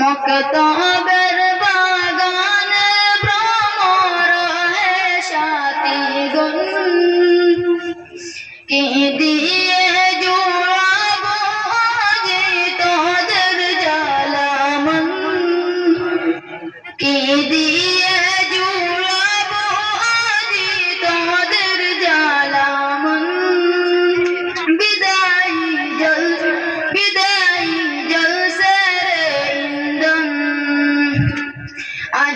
মকতবের বাগানের ভ্রমরায় সাথী গন কি দিয়ে জোড়াবো যে তোদের জ্বালামন? কি দিয়ে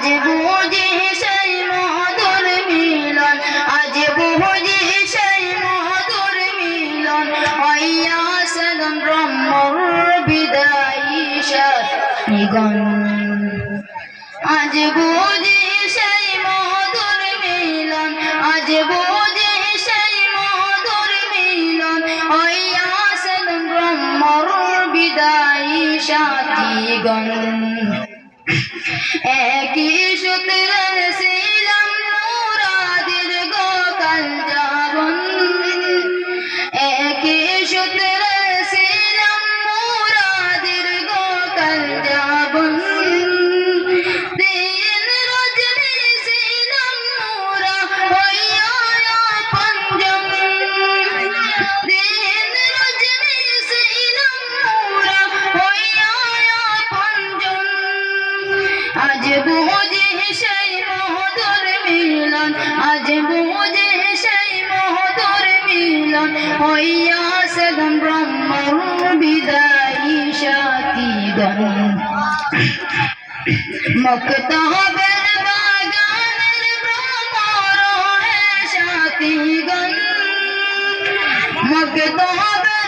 আজ বুঝি সেই মধুর মিলন, আজ বুঝি সেই মধুর মিলন। হইয়া সদন ব্রহ্মর বিদায়ী নিগন আজ বুঝি সেই মধুর মিলন, আজ বুঝি সেই মধুর মিলন। হইয়া সদন ব্রহ্মর বিদায়ী সাথীগণ একই সূত্রে ছিলাম আজ মুজে সেই মধুর মিলন হইয়া সদম ব্রহ্ম বিদায়ী সাথীগণ। সাথীগণ। মক্তবের বাগানের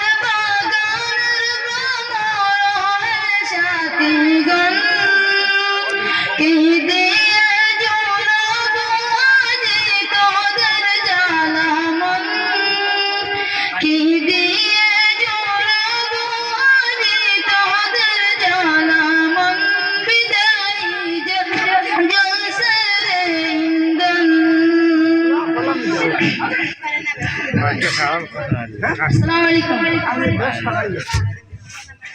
আসসালামু আলাইকুম